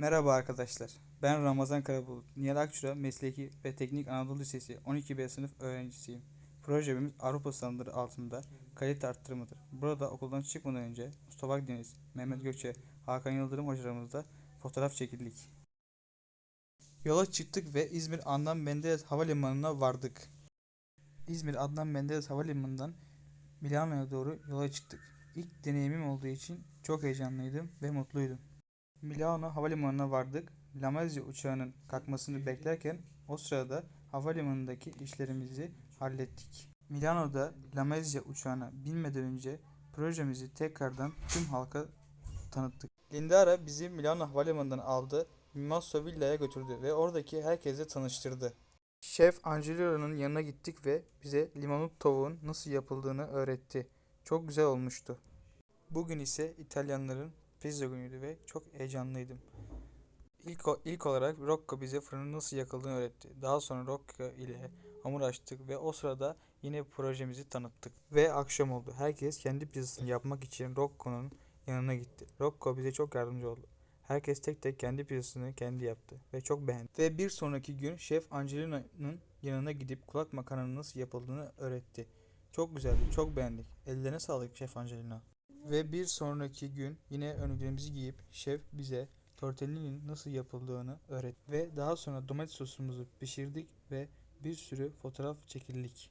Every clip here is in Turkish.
Merhaba arkadaşlar. Ben Ramazan Karabulut. Nihal Akçura Mesleki ve Teknik Anadolu Lisesi 12B sınıf öğrencisiyim. Projemiz Avrupa standartları altında kalite arttırmadır. Burada okuldan çıkmadan önce Mustafa Akdeniz, Mehmet Gökçe, Hakan Yıldırım hocalarımızla fotoğraf çekildik. Yola çıktık ve İzmir Adnan Menderes Havalimanı'na vardık. İzmir Adnan Menderes Havalimanı'ndan Milano'ya doğru yola çıktık. İlk deneyimim olduğu için çok heyecanlıydım ve mutluydum. Milano Havalimanı'na vardık. Lamezia uçağının kalkmasını beklerken o sırada havalimanındaki işlerimizi hallettik. Milano'da Lamezia uçağına binmeden önce projemizi tekrardan tüm halka tanıttık. Lindara bizi Milano Havalimanı'ndan aldı, Mimazzo Villa'ya götürdü ve oradaki herkese tanıştırdı. Şef Angelino'nun yanına gittik ve bize limonlu tavuğun nasıl yapıldığını öğretti. Çok güzel olmuştu. Bugün ise İtalyanların pizza günüydü ve çok heyecanlıydım. İlk, ilk olarak Rocco bize fırının nasıl yakıldığını öğretti. Daha sonra Rocco ile hamur açtık ve o sırada yine projemizi tanıttık. Ve akşam oldu. Herkes kendi pizzasını yapmak için Rocco'nun yanına gitti. Rocco bize çok yardımcı oldu. Herkes tek tek kendi pizzasını kendi yaptı ve çok beğendi. Ve bir sonraki gün Şef Angelino'nun yanına gidip kulak makarnanın nasıl yapıldığını öğretti. Çok güzeldi, çok beğendik. Ellerine sağlık Şef Angelino. Ve bir sonraki gün yine önlüklerimizi giyip şef bize tortellini'nin nasıl yapıldığını öğretti. Ve daha sonra domates sosumuzu pişirdik ve bir sürü fotoğraf çekildik.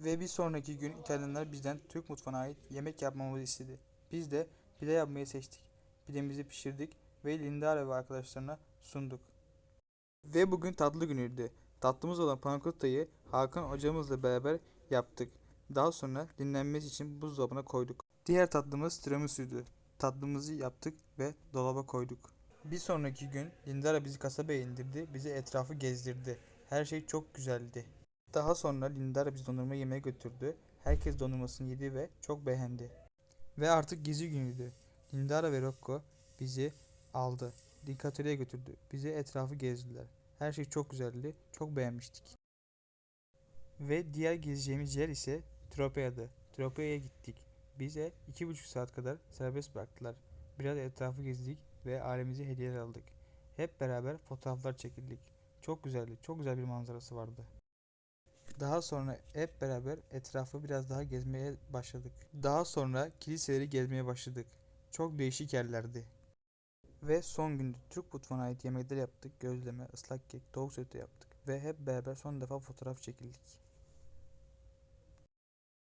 Ve bir sonraki gün İtalyanlar bizden Türk mutfağına ait yemek yapmamızı istedi. Biz de pide yapmayı seçtik. Pidemizi pişirdik ve Lindara ve arkadaşlarına sunduk. Ve bugün tatlı günüydü. Tatlımız olan panakotayı Hakan hocamızla beraber yaptık. Daha sonra dinlenmesi için buzdolabına koyduk. Diğer tatlımız tiramisu'ydu. Tatlımızı yaptık ve dolaba koyduk. Bir sonraki gün Lindara bizi kasabaya indirdi, bizi etrafı gezdirdi. Her şey çok güzeldi. Daha sonra Lindara bizi dondurma yemeye götürdü. Herkes dondurmasını yedi ve çok beğendi. Ve artık gezi günüydü. Lindara ve Rocco bizi aldı. Dikkatöriye götürdü. Bize etrafı gezdiler. Her şey çok güzeldi. Çok beğenmiştik. Ve diğer gezeceğimiz yer ise Tropea'dı. Tropea'ya gittik. Bize iki buçuk saat kadar serbest bıraktılar. Biraz etrafı gezdik ve ailemize hediyeler aldık. Hep beraber fotoğraflar çekildik. Çok güzeldi. Çok güzel bir manzarası vardı. Daha sonra hep beraber etrafı biraz daha gezmeye başladık. Daha sonra kiliseleri gezmeye başladık. Çok değişik yerlerdi. Ve son günde Türk mutfağına ait yemekler yaptık. Gözleme, ıslak kek, tavuk sote yaptık. Ve hep beraber son defa fotoğraf çekildik.